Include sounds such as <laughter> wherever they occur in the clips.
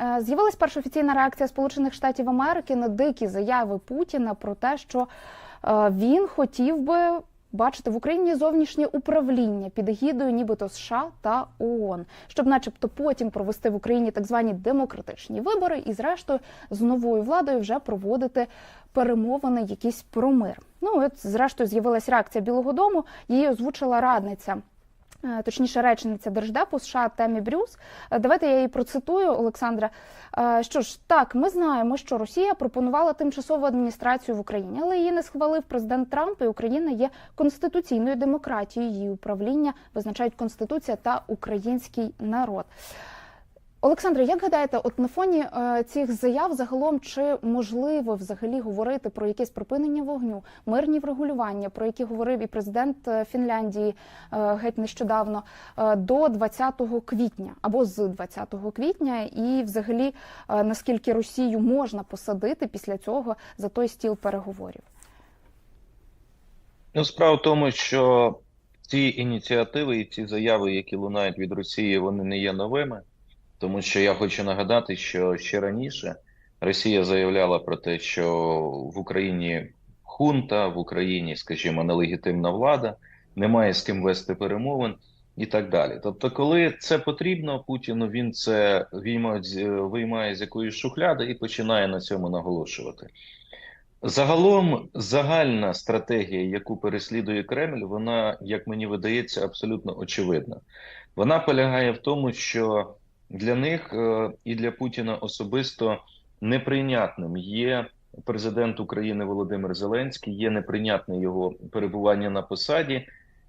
Е, З'явилась перша офіційна реакція Сполучених Штатів Америки на дикі заяви Путіна про те, що е, він хотів би бачити в Україні зовнішнє управління під егідою, нібито США та ООН, щоб, начебто, потім провести в Україні так звані демократичні вибори, і, зрештою, з новою владою вже проводити перемовини якісь про мир. Ну от, зрештою, з'явилась реакція Білого Дому. Її озвучила радниця. Е, Точніше, речниця держдепу США Темі Брюс. Е, Давайте я її процитую, Олександра. Е, Що ж, так, ми знаємо, що Росія пропонувала тимчасову адміністрацію в Україні, але її не схвалив президент Трамп. І Україна є конституційною демократією. Її управління визначають конституція та український народ. Олександре, як гадаєте, от на фоні е, цих заяв загалом чи можливо взагалі говорити про якесь припинення вогню, мирні врегулювання, про які говорив і президент е, Фінляндії е, геть нещодавно до 20 квітня або з 20 квітня, і взагалі наскільки Росію можна посадити після цього за той стіл переговорів? Ну, справа в тому, що ці ініціативи і ці заяви, які лунають від Росії, вони не є новими, тому що я хочу нагадати, що ще раніше Росія заявляла про те, що в Україні хунта, в Україні, скажімо, нелегітимна влада, немає з ким вести перемовин і так далі. Тобто, коли це потрібно, Путіну він це виймає, виймає з якоїсь шухляди і починає на цьому наголошувати. Загалом загальна стратегія, яку переслідує Кремль, вона, як мені видається, абсолютно очевидна. Вона полягає в тому, що для них е, і для Путіна особисто неприйнятним. Є президент України Володимир Зеленський, є неприйнятне його перебування на посаді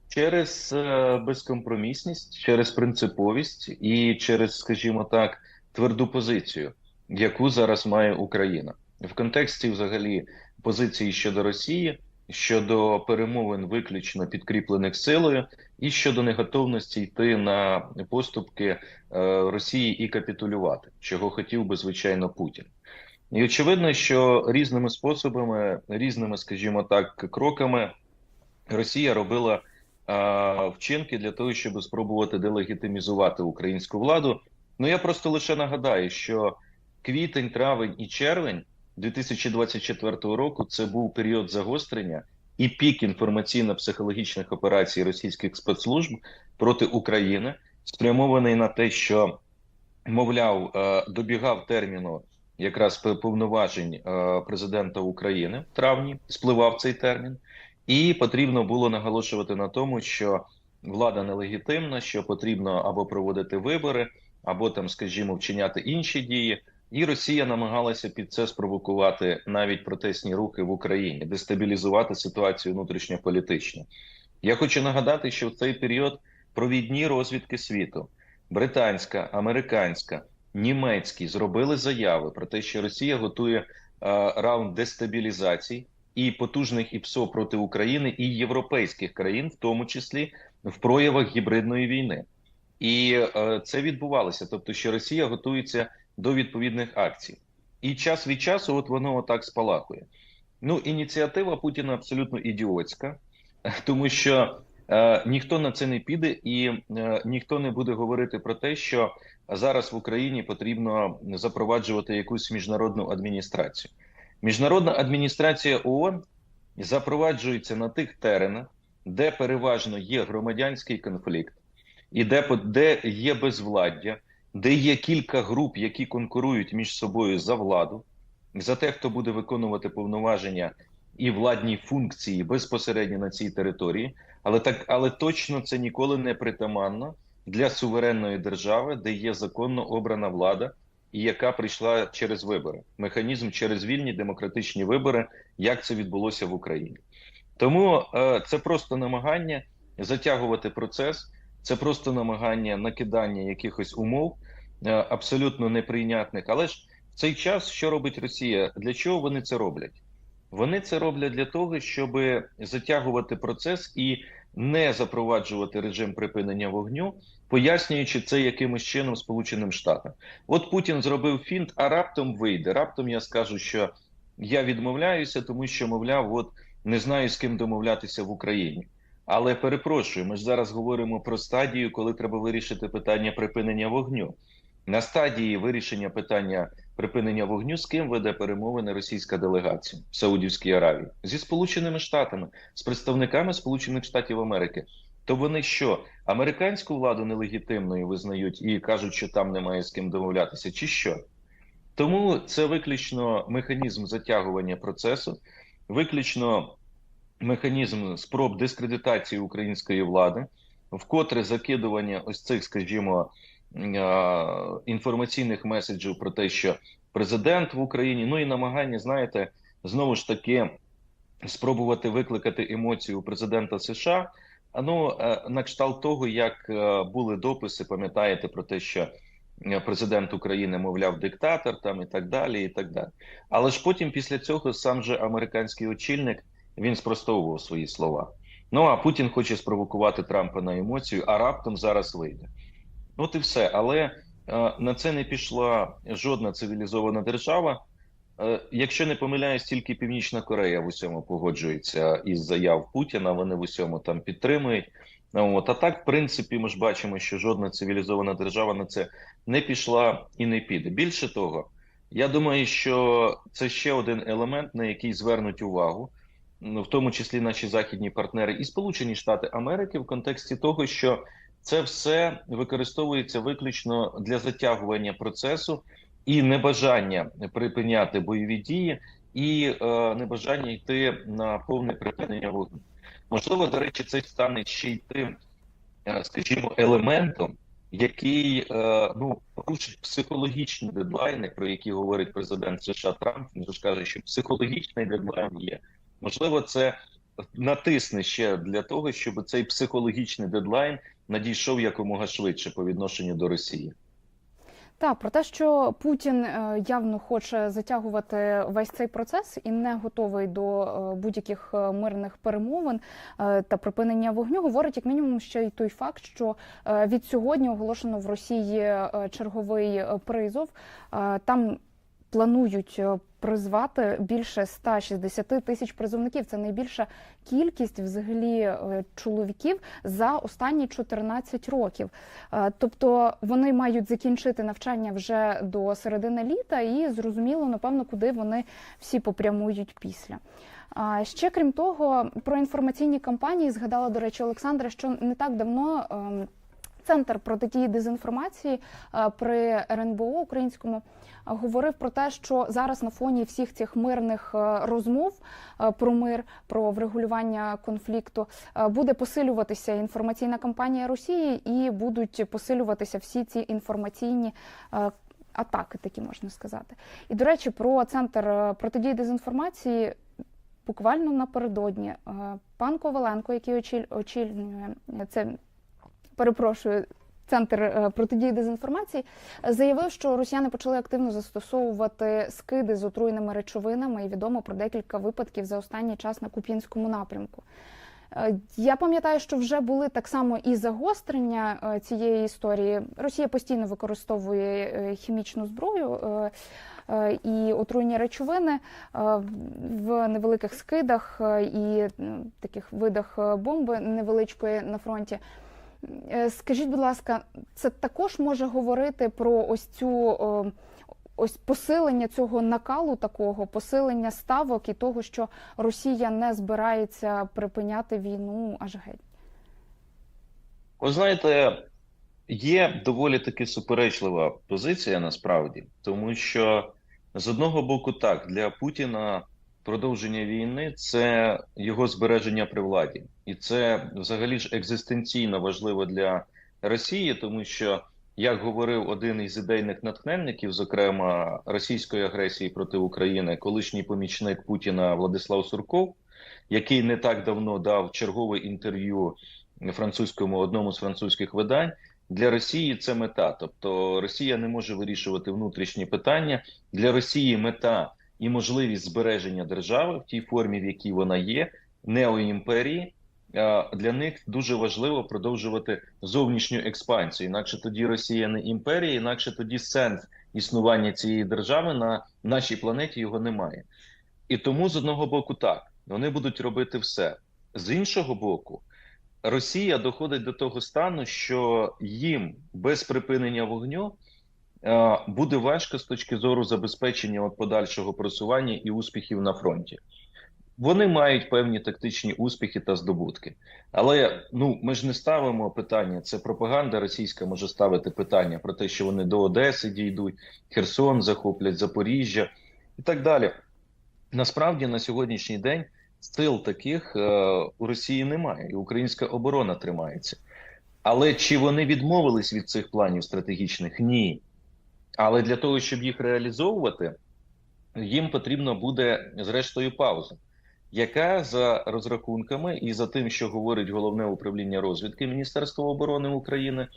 через е, безкомпромісність, через принциповість і через, скажімо так, тверду позицію, яку зараз має Україна. В контексті взагалі позиції щодо Росії, щодо перемовин виключно підкріплених силою, і щодо неготовності йти на поступки е, Росії і капітулювати, чого хотів би звичайно Путін. І очевидно, що різними способами, різними, скажімо так, кроками Росія робила е, вчинки для того, щоб спробувати делегітимізувати українську владу. Ну я просто лише нагадаю, що квітень, травень і червень 2024 року це був період загострення і пік інформаційно-психологічних операцій російських спецслужб проти України, спрямований на те, що, мовляв, е, добігав терміну якраз повноважень е, президента України в травні, спливав цей термін, і потрібно було наголошувати на тому, що влада нелегітимна, що потрібно або проводити вибори, або там, скажімо, вчиняти інші дії. І Росія намагалася під це спровокувати навіть протестні рухи в Україні, дестабілізувати ситуацію внутрішньополітично. Я хочу нагадати, що в цей період провідні розвідки світу британська, американська, німецькі зробили заяви про те, що Росія готує е, раунд дестабілізації і потужних ІПСО проти України і європейських країн, в тому числі в проявах гібридної війни. І е, це відбувалося, тобто, що Росія готується до відповідних акцій. І час від часу, от воно отак спалахує. Ну, ініціатива Путіна абсолютно ідіотська, <laughs> тому що е, ніхто на це не піде, і е, ніхто не буде говорити про те, що зараз в Україні потрібно запроваджувати якусь міжнародну адміністрацію. Міжнародна адміністрація ООН запроваджується на тих теренах, де переважно є громадянський конфлікт, і де, де є безвладдя, де є кілька груп, які конкурують між собою за владу, за те, хто буде виконувати повноваження і владні функції безпосередньо на цій території, але так, але точно це ніколи не притаманно для суверенної держави, де є законно обрана влада, і яка прийшла через вибори. Механізм через вільні демократичні вибори, як це відбулося в Україні. Тому е, це просто намагання затягувати процес. Це просто намагання накидання якихось умов е, абсолютно неприйнятних. Але ж в цей час що робить Росія? Для чого вони це роблять? Вони це роблять для того, щоб затягувати процес і не запроваджувати режим припинення вогню, пояснюючи це якимось чином Сполученим Штатам. От Путін зробив фінт, а раптом вийде. Раптом я скажу, що я відмовляюся, тому що, мовляв, от не знаю з ким домовлятися в Україні. Але перепрошую, ми ж зараз говоримо про стадію, коли треба вирішити питання припинення вогню. На стадії вирішення питання припинення вогню з ким веде перемовини російська делегація в Саудівській Аравії зі Сполученими Штатами, з представниками Сполучених Штатів Америки. То вони що американську владу нелегітимною визнають і кажуть, що там немає з ким домовлятися, чи що? Тому це виключно механізм затягування процесу, виключно механізм спроб дискредитації української влади, вкотре закидування ось цих, скажімо, е, інформаційних меседжів про те, що президент в Україні, ну і намагання, знаєте, знову ж таки спробувати викликати емоцію президента США. Ну е, на кшталт того, як е, були дописи, пам'ятаєте про те, що президент України мовляв диктатор, там і так далі, і так далі. Але ж потім, після цього, сам же американський очільник він спростовував свої слова. Ну а Путін хоче спровокувати Трампа на емоцію, а раптом зараз вийде. От і все. Але е, на це не пішла жодна цивілізована держава. Е, Якщо не помиляюсь, тільки Північна Корея в усьому погоджується із заяв Путіна. Вони в усьому там підтримують. От а так, в принципі, ми ж бачимо, що жодна цивілізована держава на це не пішла і не піде. Більше того, я думаю, що це ще один елемент, на який звернуть увагу, в тому числі наші західні партнери і Сполучені Штати Америки, в контексті того, що це все використовується виключно для затягування процесу і небажання припиняти бойові дії, і е, небажання йти на повне припинення вогню. Можливо, до речі, це стане ще й тим, е, скажімо, елементом, який е, ну порушить психологічні дедлайни, про які говорить президент США Трамп. Він ж каже, що психологічний дедлайн є. Можливо, це натисне ще для того, щоб цей психологічний дедлайн надійшов якомога швидше по відношенню до Росії. Так, про те, що Путін е, явно хоче затягувати весь цей процес і не готовий до е, будь-яких е, мирних перемовин та припинення вогню, говорить як мінімум ще й той факт, що від сьогодні оголошено в Росії черговий призов. Там планують е, призвати більше 160 тисяч призовників. Це найбільша кількість взагалі е, чоловіків за останні 14 років. Е, Тобто вони мають закінчити навчання вже до середини літа, і зрозуміло, напевно, куди вони всі попрямують після. А ще крім того, про інформаційні кампанії згадала, до речі, Олександра, що не так давно. Центр протидії дезінформації е, при РНБО українському е, говорив про те, що зараз на фоні всіх цих мирних е, розмов про мир, про врегулювання конфлікту буде посилюватися інформаційна кампанія Росії і будуть посилюватися всі ці інформаційні атаки, такі можна сказати. І до речі, про центр протидії дезінформації. Буквально напередодні пан Коваленко, який очіль- очільнює це перепрошую. Центр е, протидії дезінформації заявив, що росіяни почали активно застосовувати скиди з отруєними речовинами, і відомо про декілька випадків за останній час на Куп'янському напрямку. Е, Я пам'ятаю, що вже були так само і загострення е, цієї історії. Росія постійно використовує хімічну зброю і отруйні речовини в невеликих скидах і таких видах бомби невеличкої на фронті. Е, Скажіть, будь ласка, це також може говорити про ось цю ось посилення цього накалу, такого посилення ставок і того, що Росія не збирається припиняти війну аж геть. Ви знаєте, є доволі таки суперечлива позиція насправді, тому що з одного боку, так, для Путіна продовження війни це його збереження при владі, і це взагалі ж екзистенційно важливо для Росії, тому що, як говорив один із ідейних натхненників, зокрема російської агресії проти України, колишній помічник Путіна Владислав Сурков, який не так давно дав чергове інтерв'ю французькому одному з французьких видань. Для Росії це мета, тобто Росія не може вирішувати внутрішні питання. Для Росії мета і можливість збереження держави в тій формі, в якій вона є, неоімперії. Для них дуже важливо продовжувати зовнішню експансію. Інакше тоді Росія не імперія, інакше тоді сенс існування цієї держави на нашій планеті його немає. І тому з одного боку так вони будуть робити все з іншого боку. Росія доходить до того стану, що їм без припинення вогню буде важко з точки зору забезпечення от подальшого просування і успіхів на фронті. Вони мають певні тактичні успіхи та здобутки. Але ну ми ж не ставимо питання. Це пропаганда російська може ставити питання про те, що вони до Одеси дійдуть, Херсон захоплять, Запоріжжя і так далі. Насправді на сьогоднішній день сил таких е, у Росії немає, і українська оборона тримається. Але чи вони відмовились від цих планів стратегічних? Ні. Але для того, щоб їх реалізовувати, їм потрібно буде зрештою пауза, яка за розрахунками і за тим, що говорить головне управління розвідки Міністерства оборони України,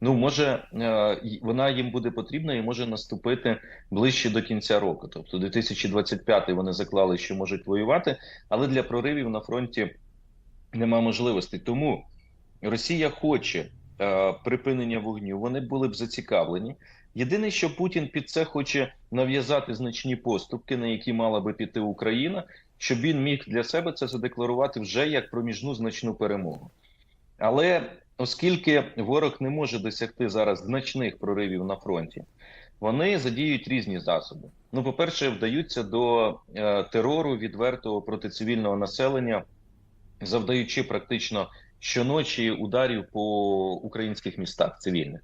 ну може е, вона їм буде потрібна і може наступити ближче до кінця року. Тобто 2025 вони заклали, що можуть воювати, але для проривів на фронті нема можливостей. Тому Росія хоче е, припинення вогню. Вони були б зацікавлені. Єдине, що Путін під це хоче нав'язати значні поступки, на які мала би піти Україна, щоб він міг для себе це задекларувати вже як проміжну значну перемогу. Але оскільки ворог не може досягти зараз значних проривів на фронті, вони задіють різні засоби. Ну, по-перше, вдаються до е, терору відвертого проти цивільного населення, завдаючи практично щоночі ударів по українських містах цивільних.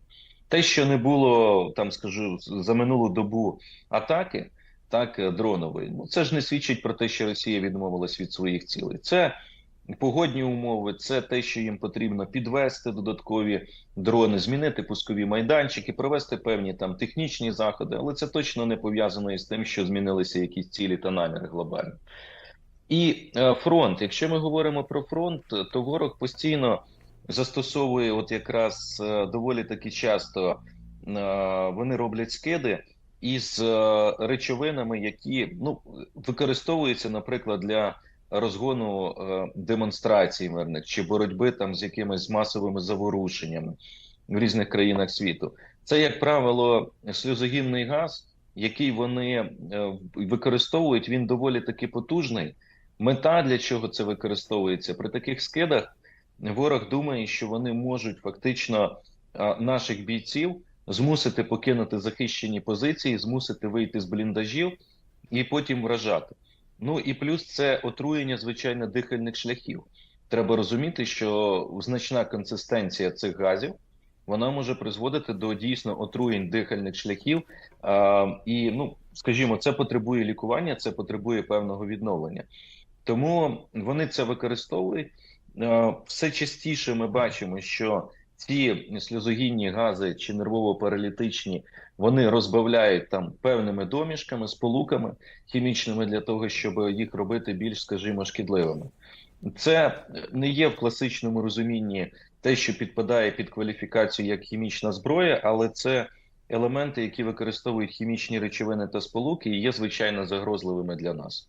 Те, що не було там, скажу, за минулу добу атаки, так е, дронової, ну це ж не свідчить про те, що Росія відмовилась від своїх цілей. Це погодні умови, це те, що їм потрібно підвести додаткові дрони, змінити пускові майданчики, провести певні там технічні заходи, але це точно не пов'язано із тим, що змінилися якісь цілі та наміри глобальні. І е, фронт, якщо ми говоримо про фронт, то ворог постійно застосовує, от якраз е, доволі таки часто е, вони роблять скиди із е, речовинами, які ну використовуються, наприклад, для розгону е, демонстрацій мирних чи боротьби там з якимись масовими заворушеннями в різних країнах світу. Це, як правило, сльозогінний газ, який вони е, використовують. Він доволі таки потужний. Мета для чого це використовується при таких скидах? Ворог думає, що вони можуть фактично наших бійців змусити покинути захищені позиції, змусити вийти з бліндажів і потім вражати. Ну і плюс це отруєння, звичайно, дихальних шляхів. Треба розуміти, що значна консистенція цих газів вона може призводити до дійсно отруєнь дихальних шляхів. А, і, ну, скажімо, це потребує лікування, це потребує певного відновлення. Тому вони це використовують. Все частіше ми бачимо, що ці сльозогінні гази чи нервово-паралітичні вони розбавляють там певними домішками, сполуками хімічними для того, щоб їх робити більш, скажімо, шкідливими. Це не є в класичному розумінні те, що підпадає під кваліфікацію як хімічна зброя, але це елементи, які використовують хімічні речовини та сполуки, і є звичайно загрозливими для нас.